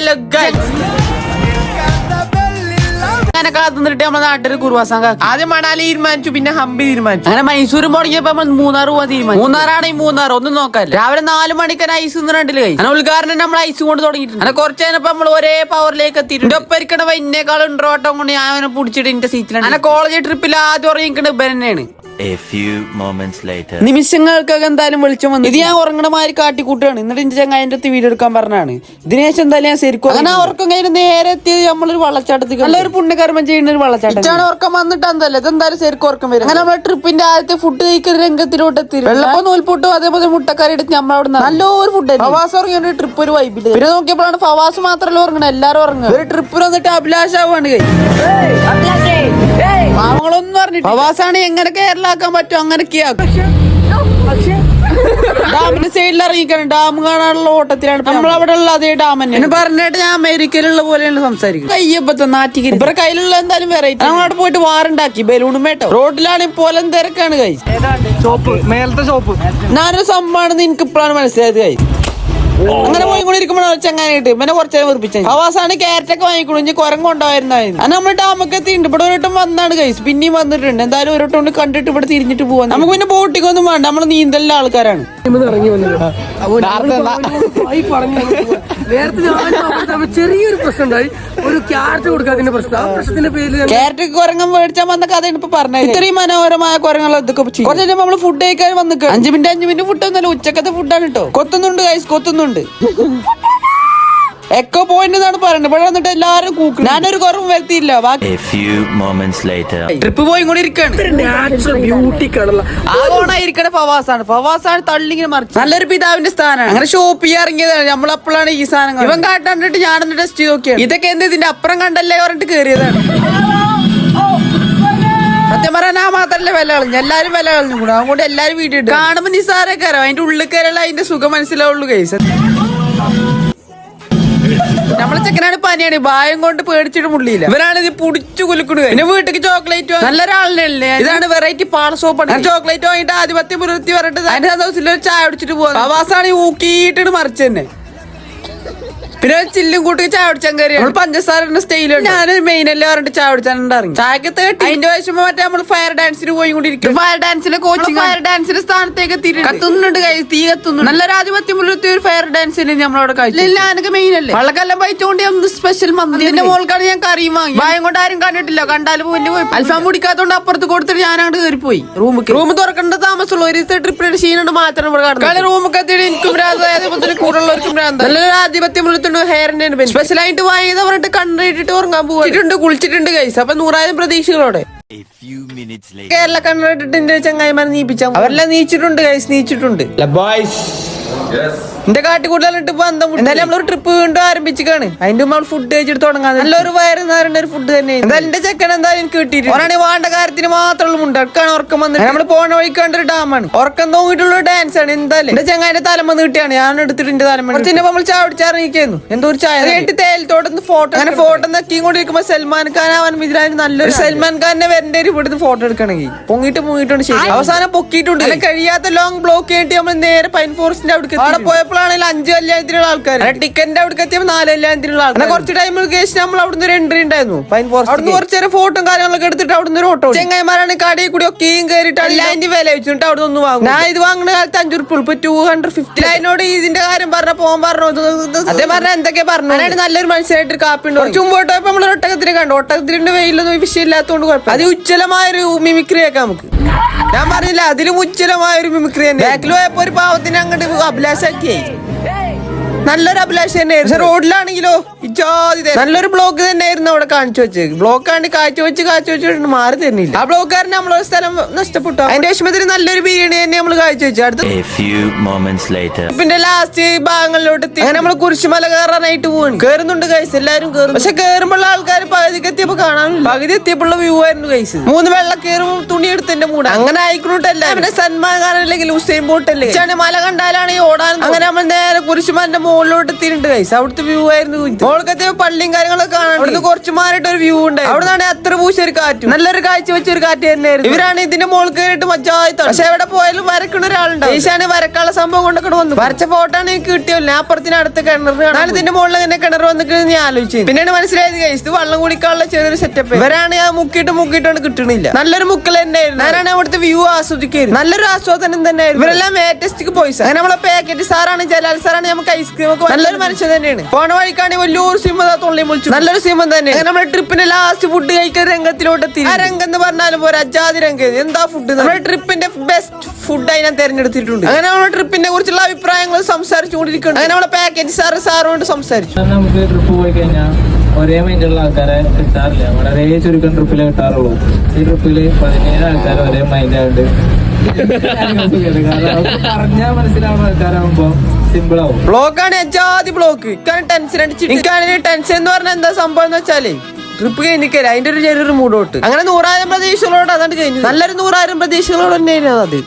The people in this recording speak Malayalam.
ഹലോ അങ്ങനെ കാത്തുനിന്നിട്ട് നമ്മളെ നാട്ടിൽ കുറുവാസാൻ കാക്കി. ആദ്യം മണാലി തീരുമാനിച്ചു പിന്നെ ഹംപി തീരുമാനിച്ചു. അങ്ങനെ മൈസൂർ മുടങ്ങിയപ്പോ നമ്മൾ മൂന്നാർ പോവാൻ തീരുമാനിച്ചു. മൂന്നാറാണെങ്കിൽ മൂന്നാർ ഒന്നും നോക്കാല്ല രാവിലെ നാല് മണിക്കാണ് ഐസ് നിന്നിട്ടില്ല കൈ അങ്ങനെ ഉദ്ഘാടനം നമ്മൾ ഐസ് കൊണ്ട് തുടങ്ങിയിട്ടുണ്ട്. അങ്ങനെ കുറച്ച് കഴിഞ്ഞപ്പോ നമ്മൾ ഒരേ പവറിലേക്ക് എത്തിയിട്ടുണ്ട്. ഒപ്പരിക്കണ ഇന്നേക്കാളും ഇൻട്രോട്ടം കൊണ്ട് ഞാൻ അവനെ പിടിച്ചിട്ട് എന്റെ സീറ്റിലാണ് അങ്ങനെ കോളേജ് ട്രിപ്പിൽ ആദ്യം ഉറങ്ങിക്കണ ഇവൻ തന്നെയാണ്. A few moments later. നിമിഷങ്ങൾക്കൊക്കെ എന്തായാലും വെളിച്ചം വന്നു. ഇത് ഞാൻ ഉറങ്ങണ മാതിരി കാട്ടിക്കൂട്ടാണ് എന്നിട്ട് എന്റെ ചങ്ങായിന്റെ അടുത്ത് വീഡിയോ എടുക്കാൻ പറഞ്ഞാണ് ഇതിനേശം എന്തായാലും ഞാൻ ശരിക്കും അങ്ങനെ ഉറക്കം കഴിഞ്ഞ് നേരെ എത്തിയത് നമ്മളൊരു വള്ളച്ചാട്ടത്തിൽ നല്ലൊരു പുണ്യകർമ്മം ചെയ്യുന്ന ഒരു വള്ളച്ചാട്ടം ഉറക്കം വന്നിട്ട് എന്തല്ല? ഇതെന്തായാലും ശരിക്കും ഉറക്കം വരും. അങ്ങനെ നമ്മുടെ ട്രിപ്പിന്റെ ആദ്യത്തെ ഫുഡ് കഴിക്കുന്ന രംഗത്തിലോട്ട് എത്തി വെള്ളപ്പം നൂൽപൂട്ടും അതേപോലെ മുട്ടക്കറി എടുത്ത് നമ്മൾ അവിടെ നല്ലൊരു ഫുഡ് ഫവാസ് ഉറങ്ങിയ ട്രിപ്പ് ഒരു വൈബിൽ പിന്നെ നോക്കിയപ്പോഴാണ് ഫവാസ് മാത്രമല്ല ഉറങ്ങണം. എല്ലാരും ഉറങ്ങുക. ഒരു ട്രിപ്പിൽ വന്നിട്ട് അഭിലാഷാവാണ് കൈ. പാവങ്ങളൊന്നും പറഞ്ഞിട്ട് പ്രവാസാണ് എങ്ങനെ കേരളാക്കാൻ പറ്റും? അങ്ങനെയൊക്കെയാ. ഡാമിന്റെ സൈഡിൽ ഇറങ്ങിക്കണം ഡാം കാണാനുള്ള ഓട്ടത്തിലാണ് നമ്മൾ അവിടെ ഉള്ള അതേ ഡാം തന്നെ. എന്നെ പറഞ്ഞിട്ട് ഞാൻ അമേരിക്കയിലുള്ള പോലെയാണ് സംസാരിക്കുന്നത്. കയ്യപ്പത്തെ നാറ്റിക്ക് ഇവരുടെ കയ്യിലുള്ള എന്തായാലും വെറൈറ്റി ഞങ്ങൾ അവിടെ പോയിട്ട് വാറുണ്ടാക്കി ബലൂണും വേട്ടോ റോഡിലാണ് പോലെ തിരക്കാണ് കൈ ഷോപ്പ് മേലത്തെ ഷോപ്പ് ഞാനൊരു സംഭവമാണെന്ന് എനിക്ക് ഇപ്പോഴാണ് മനസ്സിലായത് കൈ അങ്ങനെ പോയിക്കൊണ്ടിരിക്കുമ്പോഴാണ് ചങ്ങാനായിട്ട് പിന്നെ കുറച്ചേരം വെറുപ്പിച്ചു അവസാനം ക്യാരറ്റ് ഒക്കെ വാങ്ങിക്കൊണ്ടു ഇനി കുരങ്ങ് കൊണ്ടുപോയിരുന്നായിരുന്നു അന്ന് നമ്മൾ ഡാമൊക്കെ എത്തിയിട്ടുണ്ട് ഇവിടെ ഒരു വട്ടം വന്നാണ് കൈസ് പിന്നെയും വന്നിട്ടുണ്ട്. എന്തായാലും ഒരു വട്ടം കൊണ്ട് കണ്ടിട്ട് ഇവിടെ തിരിഞ്ഞിട്ട് പോകാൻ നമുക്ക് പിന്നെ ബോട്ടിക്കൊന്നും വേണ്ട. നമ്മൾ നീന്തലിലെ ആൾക്കാരാണ്. നേരത്തെ ചെറിയൊരു പ്രശ്നം ഉണ്ടായി ഒരു ക്യാരറ്റ് കൊടുക്കാത്തതിന്റെ പ്രശ്നം ആ പ്രശ്നത്തിന്റെ പേരിൽ ക്യാരറ്റ് കുരങ്ങൻ മേടിച്ചാൽ വന്ന കഥയാണ് ഇപ്പൊ പറഞ്ഞത്. ഇത്രയും മനോഹരമായ കുരങ്ങൾ ഇതൊക്കെ. കുറച്ച് നമ്മൾ ഫുഡ് കഴിക്കാൻ വന്നിട്ട് അഞ്ചു മിനിറ്റ് അഞ്ചു മിനിറ്റ് ഫുഡ് ഒന്നല്ല ഉച്ചക്കത്തെ ഫുഡാണ് കേട്ടോ കൊത്തുന്നുണ്ട് കൈസ് കൊത്തുന്നുണ്ട്. എക്കോ പോയിന്റ് എന്നാണ് പറയുന്നത് ഇവിടെ വന്നിട്ട് എല്ലാരും കൂക്കും. ഞാനൊരു കുറവും വരുത്തിയില്ല. ബാക്കി A few moments ട്രിപ്പ് പോയി കൂടി ഇരിക്കാണ്. നാച്ചുറൽ ബ്യൂട്ടി കാണുള്ള ആണ് ഫവാസാണ്. ഫവാസാണ് തള്ളിങ്ങനെ മറിച്ച്. നല്ലൊരു പിതാവിന്റെ സ്ഥാനമാണ്. അങ്ങനെ ഷോപ്പ് ചെയ്യാൻ ഇറങ്ങിയതാണ്. നമ്മളപ്പോഴാണ് ഈ സാധനം ഇവൻ കാട്ടാണ്ടിട്ട് ഞാനൊന്ന് ടെസ്റ്റ് നോക്കിയത് നോക്കിയാണ്. ഇതൊക്കെ എന്ത് ഇതിന്റെ അപ്പുറം കണ്ടല്ലേ പറഞ്ഞിട്ട് കേറിയതാണ്. സത്യം പറയാൻ ആ മാത്രല്ല വില കളഞ്ഞു. എല്ലാരും വില കളഞ്ഞു. കൂടെ അതുകൊണ്ട് എല്ലാരും വീട്ടിൽ കാണുമ്പോ നിസ്സാര കയറാം അതിന്റെ ഉള്ളിൽ കയറുള്ള അതിന്റെ സുഖം മനസ്സിലാവുള്ളൂ കേസ് നമ്മളെ ചെക്കനാണ് പനിയാണ്. ഭയം കൊണ്ട് പേടിച്ചിട്ട് മുള്ളിയില്ല. ഇവരാണ് ഇത് പുടിച്ചു കുലുക്കുന്നത് പിന്നെ വീട്ടിക്ക് ചോക്ലേറ്റ് നല്ലൊരാളിനെ ഇതാണ് വെറൈറ്റി പാള സോപ്പാണ് ചോക്ലേറ്റ് വാങ്ങിയിട്ട് ആധിപത്യം പുലർത്തി പറഞ്ഞിട്ട് അതിന്റെ ദിവസത്തിൽ ഒരു ചായ അടിച്ചിട്ട് പോകുന്നത് പ്രവാസാണ് ഊക്കിയിട്ടിട്ട് മറിച്ചു തന്നെ പിന്നെ ചില്ലും കൂട്ടി ചായ കുടിച്ചാൻ കയറി നമ്മൾ പഞ്ചസാര സ്റ്റൈലുണ്ട്. ഞാനൊരു മെയിൻ അല്ലേ പറഞ്ഞിട്ട് ചായ ഇറങ്ങി ചായക്ക് തേട്ടി അതിന്റെ വശമോ മറ്റേ നമ്മൾ ഫയർ ഡാൻസിന് പോയി കൊണ്ടിരിക്കും. ഫയർ ഡാൻസിലെ കോച്ചിങ് ഫയർ ഡാൻസിന്റെ സ്ഥാനത്തേക്ക് കത്തുന്നുണ്ട് കൈ തീ കത്തുന്നു നല്ലൊരു ആധിപത്യം പുലർത്തിയ ഒരു ഫയർ ഡാൻസിന് നമ്മളവിടെ കഴിച്ചു ഇല്ല എനിക്ക് മെയിൻ അല്ലേ? വള്ളക്കെല്ലാം പയറ്റുകൊണ്ട് ഒന്ന് സ്പെഷ്യൽ മന്തി എന്റെ മോൾക്കാണ് ഞാൻ കറിയും വാങ്ങി. ഭയം കൊണ്ട് ആരും കണ്ടിട്ടില്ല. കണ്ടാലും പോയി അൽഫാം കുടിക്കാത്തോണ്ട് അപ്പുറത്ത് കൊടുത്തിട്ട് ഞാൻ അങ്ങോട്ട് കയറി പോയി റൂമിൽ റൂം തുറക്കേണ്ട താമസമുള്ള ഒരു ട്രിപ്പിന്റെ ക്ഷീണുണ്ട് മാത്രം ഇവിടെ റൂമൊക്കെ എനിക്കും ഭ്രാന്ത് അതേപോലെ കൂടുള്ളവർക്കും ഭ്രാന്ത് നല്ലൊരു ആധിപത്യം പുലർത്തുണ്ട് ഹെയറിന്റെ സ്പെഷ്യൽ ആയിട്ട് വാങ്ങിയത് പറഞ്ഞിട്ട് കണ്ടിട്ട് ഉറങ്ങാൻ പോയിട്ടുണ്ട് കുളിച്ചിട്ടുണ്ട് കൈസ് അപ്പൊ നൂറായിരം പ്രതീക്ഷകളോടെ. കേരള കണ്ടിട്ട് എന്റെ ചങ്ങായിമാരെ നീപ്പിച്ച അവരെല്ലാം നീച്ചിട്ടുണ്ട് കൈസ് നീച്ചിട്ടുണ്ട്. എന്റെ കാട്ടിക്കൂട്ടലിട്ട് ബന്ധം എന്തായാലും നമ്മളൊരു ട്രിപ്പ് വീണ്ടും ആരംഭിച്ചാണ് അതിന്റെ നമ്മൾ ഫുഡ് കഴിച്ചിട്ട് തുടങ്ങാൻ നല്ലൊരു വയറ് നിറയേണ്ട ഒരു ഫുഡ് തന്നെ എന്തായാലും എന്റെ ചെക്കൻ എന്തായാലും എനിക്ക് കിട്ടിയിട്ട് ഒരാണ് വേണ്ട കാര്യത്തിന് മാത്രമുള്ള മുണ്ട് അടക്കാണ് ഉറക്കം വന്നിട്ട്. നമ്മൾ പോണ വഴിക്കാണ്ട് ഒരു ഡാമാണ് ഉറക്കം തോന്നിയിട്ടുള്ള ഡാൻസ് ആണ്. എന്തായാലും. എന്റെ ചങ്ങാന്റെ തലമ നീട്ടിയാണ് ഞാൻ എടുത്തിട്ട് എന്റെ തലമ കുറച്ചിന്റെ നമ്മൾ ചായ കുടിച്ചാറിയിരിക്കുന്നു എന്തോ ഒരു ചായ കേട്ട് ഫോട്ടോ അങ്ങനെ ഫോട്ടോ നക്കിയും കൊണ്ടിരിക്കുമ്പോ സൽമാൻ ഖാൻ അവൻ ഇതിനായി നല്ലൊരു സൽമാൻ ഖാനെ വരേണ്ട ഒരു ഇവിടുന്ന് ഫോട്ടോ എടുക്കണമെങ്കിൽ. പൊങ്ങിട്ട് പൊങ്ങിയിട്ടുണ്ട് ശരി. അവസാനം പൊക്കിയിട്ടുണ്ട്. കഴിയാത്ത ലോങ് ബ്ലോക്ക് ചെയ്തിട്ട് നമ്മൾ നേരെ പൈൻ ഫോറസ്റ്റിന്റെ അവിടെ അവിടെ പോയപ്പോഴാണെങ്കിൽ അഞ്ച് കല്യാണത്തിനുള്ള ആൾക്കാർ ടിക്കറ്റിന്റെ അവിടെ എത്തിയപ്പോൾ നാല് കല്യാണത്തിനുള്ള ആൾക്കാർ കുറച്ച് ടൈം കേസ് നമ്മൾ അവിടുന്ന് ഒരു എൻട്രി ഉണ്ടായിരുന്നു. അവിടുന്ന് കുറച്ച് നേരം ഫോട്ടോ കാര്യങ്ങളൊക്കെ എടുത്തിട്ട് അവിടുന്ന് ഒരു ഓട്ടോ ചെങ്ങായിമാരാണ് കടയിൽ കൂടി ഒക്കെയും കയറിയിട്ട് എല്ലാതിന്റെ വില വെച്ചിട്ട് അവിടെ ഒന്ന് വാങ്ങും. ഞാൻ ഇത് വാങ്ങുന്ന കാലത്ത് അഞ്ചു റുപ്യ ഇപ്പൊ ടൂ ഹൺഡ്രഡ് ഫിഫ്റ്റി അതിനോട് ഇതിന്റെ കാര്യം പറഞ്ഞ പോകാൻ പറഞ്ഞു അതേ പറഞ്ഞ എന്തൊക്കെ പറഞ്ഞു അതാണ് നല്ലൊരു മനുഷ്യരായിട്ട് ഒരു കാപ്പി ഉണ്ട്? കുറച്ച് മുമ്പോട്ട് നമ്മൾ ഒട്ടകത്തിന് കണ്ടു. ഒട്ടകത്തിന്റെ വെയിലൊന്നും വിഷയമില്ലാത്തതുകൊണ്ട് കുഴപ്പമില്ല. അത് ഉച്ചലമായ ഒരു മിമിക്രി ആക്കാം നമുക്ക്. ഞാൻ പറഞ്ഞില്ല അതിലും ഉജ്ജ്വലമായ ഒരു മിമിക്രി തന്നെ ബാക്കിൽ പോയപ്പോ ഒരു പാവത്തിന് അങ്ങോട്ട് അഭിലാഷാക്കിയായി നല്ലൊരു അഭിലാഷ് തന്നെയായിരുന്നു. റോഡിലാണെങ്കിലോ? ഇജാതി. നല്ലൊരു ബ്ലോക്ക് തന്നെയായിരുന്നു അവിടെ കാണിച്ചു വെച്ചത്. ബ്ലോക്ക് ആണ് കാഴ്ച വെച്ച് കാഴ്ച വെച്ചിട്ട് മാറി തരുന്നില്ല. ആ ബ്ലോക്കാരൻ നമ്മളൊരു സ്ഥലം നഷ്ടപ്പെട്ടു? അതിന്റെ വിഷമത്തിൽ നല്ലൊരു ബിരിയാണി തന്നെ നമ്മൾ കാഴ്ച വെച്ചു. അടുത്ത. പിന്നെ ലാസ്റ്റ് ഭാഗങ്ങളിലോട്ട് എത്തി. അങ്ങനെ നമ്മൾ കുരിശുമല കയറാനായിട്ട് പോകുന്നു കേറുന്നുണ്ട് കൈസ് എല്ലാരും കേറും പക്ഷെ കേറുമ്പോൾ ആൾക്കാർ പകുതിക്ക് എത്തിയപ്പോ കാണാനില്ല. പകുതി എത്തിയപ്പോഴുള്ള വ്യൂ ആയിരുന്നു കൈസ് മൂന്ന് വെള്ളം കയറും തുണി എടുത്തിന്റെ മൂടാ. അങ്ങനെ ആയിക്കോട്ടല്ല പിന്നെ ഉസൈൻ പോട്ടല്ലേ അല്ലേ? മല കണ്ടാലാണ് ഈ ഓടാൻ അങ്ങനെ നമ്മൾ നേരെ കുരിശുമലിന്റെ മുകളിലോട്ട് എത്തിയിട്ടുണ്ട് ഗൈസ് അവിടുത്തെ വ്യൂ ആയിരുന്നു മുകളിലത്തെ പള്ളിയും കാര്യങ്ങളൊക്കെ കാണാൻ അവിടുന്ന് കുറച്ച് മാറിയിട്ട് ഒരു വ്യൂ ഉണ്ട് അവിടെ നിന്നാണ് അത്ര പൂശ ഒരു കാറ്റും. നല്ലൊരു കാഴ്ച വെച്ച ഒരു കാറ്റ് തന്നെയായിരുന്നു. ഇവരാണ് ഇതിന്റെ മുകളിൽ കയറിയിട്ട് മജായി പക്ഷെ എവിടെ പോയാലും വരക്കുന്ന ഒരാളുണ്ട് ഈശാണ് വരക്കാനുള്ള സംഭവം കൊണ്ടൊക്കെ വന്നു. വരച്ച ഫോട്ടോ ആണ് എനിക്ക് കിട്ടിയല്ലോ ഞാൻ അപ്പുറത്തിന് അടുത്ത കിണർ ഞാൻ ഇതിന്റെ മുകളിൽ ഇങ്ങനെ കിണർ വന്നിട്ട് ഞാൻ ആലോചിച്ചു. പിന്നെയാണ് മനസ്സിലായത് ഗൈസ് ഇത് വെള്ളം കുടിക്കാനുള്ള ചെറിയൊരു സെറ്റപ്പ് ഇവരാണ് ഞാൻ മുക്കിയിട്ട് മുക്കിയിട്ടാണ് കിട്ടണില്ല. നല്ലൊരു മുക്കൽ തന്നെയായിരുന്നു. ഞാനാണ് അവിടുത്തെ വ്യൂ ആസ്വദിക്കായിരുന്നു നല്ലൊരു ആസ്വാദനം തന്നെയായിരുന്നു. ഇവരെല്ലാം ലേറ്റസ്റ്റ് പോയി അങ്ങനെ നമ്മളെ പാക്കറ്റ് സാറാണ് ജലാൽ സാറാണ് നമുക്ക് ഐസ്ക്രീം നല്ലൊരു മനുഷ്യൻ തന്നെയാണ്. പോണ വഴിക്കാണ് വലിയൊരു സിംഹം തുള്ളി മുളിച്ചു. നല്ലൊരു സിംഹം തന്നെ നമ്മുടെ ട്രിപ്പിന്റെ ലാസ്റ്റ് ഫുഡ് കഴിക്കുന്ന രംഗത്തിലോട്ട് എത്തി. ആ രംഗം എന്ന് പറഞ്ഞാലും പോരാ അജാതി രംഗം. എന്താ ഫുഡ് നമ്മുടെ ട്രിപ്പിന്റെ ബെസ്റ്റ് ഫുഡ് അതിനെ തെരഞ്ഞെടുത്തിട്ടുണ്ട്. അങ്ങനെ നമ്മുടെ ട്രിപ്പിനെ കുറിച്ചുള്ള അഭിപ്രായങ്ങൾ സംസാരിച്ചുകൊണ്ടിരിക്കുന്നു അങ്ങനെ നമ്മുടെ പാക്കേജ് സാറ് സാറോട് സംസാരിച്ചു. നമുക്ക് ട്രിപ്പ് പോയി കഴിഞ്ഞാൽ ഒരേ മൈൻഡുള്ള ആൾക്കാരെ കിട്ടാറില്ല. വളരെ ചുരുക്കം ട്രിപ്പിലെ കിട്ടാറുള്ളൂ. ഈ ട്രിപ്പിൽ പതിനേഴ് ആൾക്കാർ ഒരേ മൈൻഡ് ആയിട്ട് കാരണം അവർക്ക് പറഞ്ഞാൽ മനസ്സിലാവുന്ന ആൾക്കാരാകുമ്പോ ബ്ലോക്കാണ് ജാതി ബ്ലോക്ക്. ഇക്കാണ് ടെൻഷൻ അടിച്ചിട്ട്. ഇക്കാണ് ടെൻഷൻ എന്ന് പറഞ്ഞാൽ എന്താ സംഭവം എന്ന് വെച്ചാലേ ട്രിപ്പ് കഴിഞ്ഞിക്കല അതിന്റെ ഒരു ചെറിയൊരു മൂടോട്ട്. അങ്ങനെ നൂറായിരം പ്രതീക്ഷകളോട് അതാണ് കഴിഞ്ഞു നല്ലൊരു നൂറായിരം പ്രതീക്ഷകളോട് തന്നെയായിരുന്നു അത്.